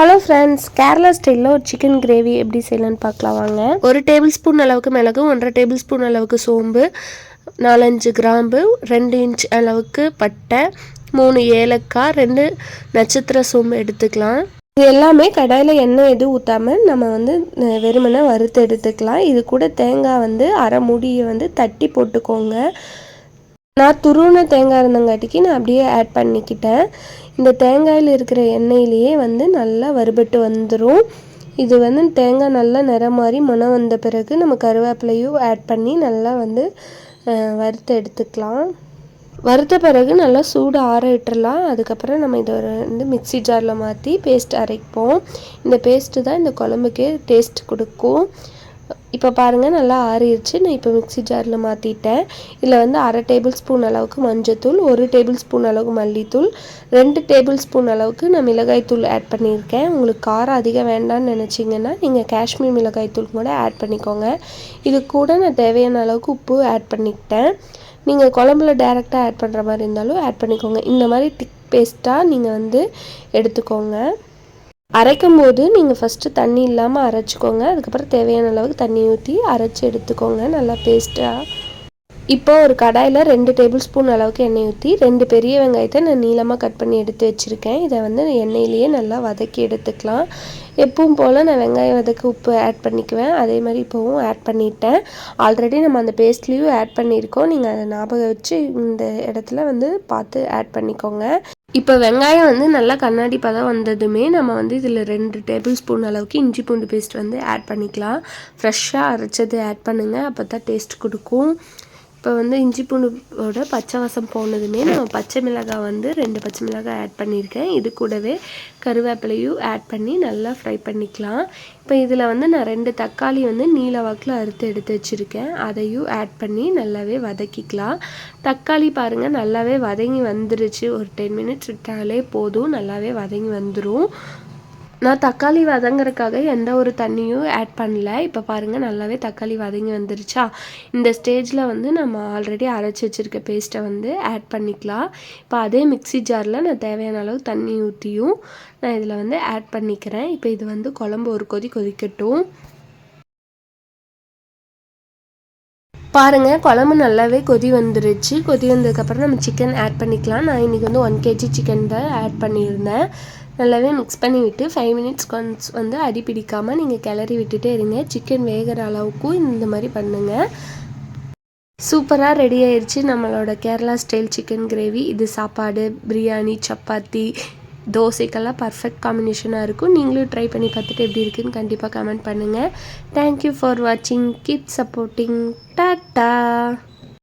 Hello friends Kerala ஸ்டைலில் ஒரு chicken gravy எப்படி செய்யலான்னு பார்க்கலாம் வாங்க. ஒரு டேபிள் ஸ்பூன் அளவுக்கு மிளகு ஒன்றரை டேபிள் ஸ்பூன் அளவுக்கு சோம்பு நாலஞ்சு கிராம்பு ரெண்டு இன்ச் அளவுக்கு பட்டை மூணு ஏலக்காய் ரெண்டு நட்சத்திர சோம்பு எடுத்துக்கலாம். இது எல்லாமே கடாயில் எண்ணெய் எதுவும் ஊற்றாமல் நம்ம வந்து வெறுமனை வறுத்து எடுத்துக்கலாம். இது கூட தேங்காய் வந்து அரை முடியை வந்து தட்டி போட்டுக்கோங்க. நான் துருவின தேங்காய் இருந்தங்காட்டிக்கு நான் அப்படியே ஆட் பண்ணிக்கிட்டேன். இந்த தேங்காயில் இருக்கிற எண்ணெயிலேயே வந்து நல்லா வறுபட்டு வந்துடும் இது வந்து தேங்காய் நல்லா நிறம் மாதிரி மனம் வந்த பிறகு நம்ம கருவேப்பிலையும் ஆட் பண்ணி நல்லா வந்து வறுத்து எடுத்துக்கலாம். வறுத்த பிறகு நல்லா சூடு ஆற விட்டுறலாம். அதுக்கப்புறம் நம்ம இதை வந்து மிக்ஸி ஜாரில் மாற்றி பேஸ்ட் அரைப்போம். இந்த பேஸ்ட்டு தான் இந்த குழம்புக்கே டேஸ்ட் கொடுக்கும். இப்போ பாருங்கள் நல்லா ஆறிடுச்சு நான் இப்போ மிக்ஸி ஜாரில் மாற்றிட்டேன் இதில் வந்து அரை டேபிள் ஸ்பூன் அளவுக்கு மஞ்சத்தூள் ஒரு டேபிள் ஸ்பூன் அளவுக்கு மல்லித்தூள் ரெண்டு டேபிள் ஸ்பூன் அளவுக்கு நான் மிளகாய்த்தூள் ஆட் பண்ணியிருக்கேன். உங்களுக்கு காரம் அதிகம் வேண்டாம்னு நினச்சிங்கன்னா நீங்கள் காஷ்மீர் மிளகாய்த்தூள் கூட ஆட் பண்ணிக்கோங்க. இது கூட நான் தேவையான அளவுக்கு உப்பு ஆட் பண்ணிக்கிட்டேன். நீங்கள் குழம்புல டேரெக்டாக ஆட் பண்ணுற மாதிரி இருந்தாலும் ஆட் பண்ணிக்கோங்க. இந்த மாதிரி திக் பேஸ்ட்டாக நீங்கள் வந்து எடுத்துக்கோங்க. அரைக்கும் போது நீங்கள் ஃபஸ்ட்டு தண்ணி இல்லாமல் அரைச்சிக்கோங்க. அதுக்கப்புறம் தேவையான அளவுக்கு தண்ணி ஊற்றி அரைச்சி எடுத்துக்கோங்க. நல்லா பேஸ்ட்டாக இப்போ ஒரு கடாயில் ரெண்டு டேபிள் ஸ்பூன் அளவுக்கு எண்ணெய் ஊற்றி ரெண்டு பெரிய வெங்காயத்தை நான் நீளமாக கட் பண்ணி எடுத்து வச்சுருக்கேன். இதை வந்து எண்ணெயிலேயே நல்லா வதக்கி எடுத்துக்கலாம். எப்பவும் போல் நான் வெங்காயம் வதக்க உப்பு ஆட் பண்ணிக்குவேன். அதே மாதிரி இப்போவும் ஆட் பண்ணிட்டேன். ஆல்ரெடி நம்ம அந்த பேஸ்ட்லேயும் ஆட் பண்ணியிருக்கோம். நீங்கள் அதை ஞாபகம் வச்சு இந்த இடத்துல வந்து பார்த்து ஆட் பண்ணிக்கோங்க. இப்போ வெங்காயம் வந்து நல்லா கண்ணாடி பதம் வந்ததுமே நம்ம வந்து இதில் ரெண்டு டேபிள் ஸ்பூன் அளவுக்கு இஞ்சி பூண்டு பேஸ்ட் வந்து ஆட் பண்ணிக்கலாம். ஃப்ரெஷ்ஷாக அரைச்சது ஆட் பண்ணுங்கள் அப்போ தான் டேஸ்ட் கொடுக்கும். இப்போ வந்து இஞ்சி பூண்டோட பச்சை வாசம் போனதுமே நம்ம பச்சை மிளகாய் வந்து ரெண்டு பச்சை மிளகாய் ஆட் பண்ணியிருக்கேன். இது கூடவே கருவேப்பிலையும் ஆட் பண்ணி நல்லா ஃப்ரை பண்ணிக்கலாம். இப்போ இதில் வந்து நான் ரெண்டு தக்காளி வந்து நீல வாக்கில் அறுத்து எடுத்து வச்சுருக்கேன். அதையும் ஆட் பண்ணி நல்லாவே வதக்கிக்கலாம். தக்காளி பாருங்கள் நல்லாவே வதங்கி வந்துருச்சு. ஒரு டென் மினிட்ஸ் விட்டாலே போதும். நல்லாவே வதங்கி வந்துடும் நான் தக்காளி வதங்குறதுக்காக எந்த ஒரு தண்ணியும் ஆட் பண்ணல. இப்போ பாருங்கள் நல்லாவே தக்காளி வதங்கி வந்துருச்சா? இந்த ஸ்டேஜில் வந்து நம்ம ஆல்ரெடி அரைச்சி வச்சுருக்க பேஸ்ட்டை வந்து ஆட் பண்ணிக்கலாம். இப்போ அதே மிக்ஸி ஜாரில் நான் தேவையான அளவு தண்ணி ஊற்றியும் நான் இதில் வந்து ஆட் பண்ணிக்கிறேன். இப்போ இது வந்து குழம்பு ஒரு கொதி கொதிக்கட்டும். பாருங்கள் குழம்பு நல்லாவே கொதி வந்துருச்சு. கொதி வந்ததுக்கப்புறம் நம்ம சிக்கன் ஆட் பண்ணிக்கலாம். நான் இன்றைக்கி வந்து ஒன் கேஜி சிக்கன் தான் ஆட் பண்ணியிருந்தேன். நல்லாவே மிக்ஸ் பண்ணி விட்டு ஃபைவ் மினிட்ஸ் கொன்ஸ் வந்து அடி பிடிக்காமல் நீங்கள் கிளறி விட்டுட்டே இருங்க. சிக்கன் வேகிற அளவுக்கும் இந்த மாதிரி பண்ணுங்கள் சூப்பராக ரெடி ஆயிடுச்சு நம்மளோட கேரளா ஸ்டைல் சிக்கன் கிரேவி இது சாப்பாடு பிரியாணி சப்பாத்தி தோசைக்கெல்லாம் பர்ஃபெக்ட் காம்பினேஷனாக இருக்கும். நீங்களும் ட்ரை பண்ணி பார்த்துட்டு எப்படி இருக்குன்னு கண்டிப்பாக கமெண்ட் பண்ணுங்கள் தேங்க்யூ ஃபார் வாட்சிங் கீப் சப்போர்ட்டிங் டாட்டா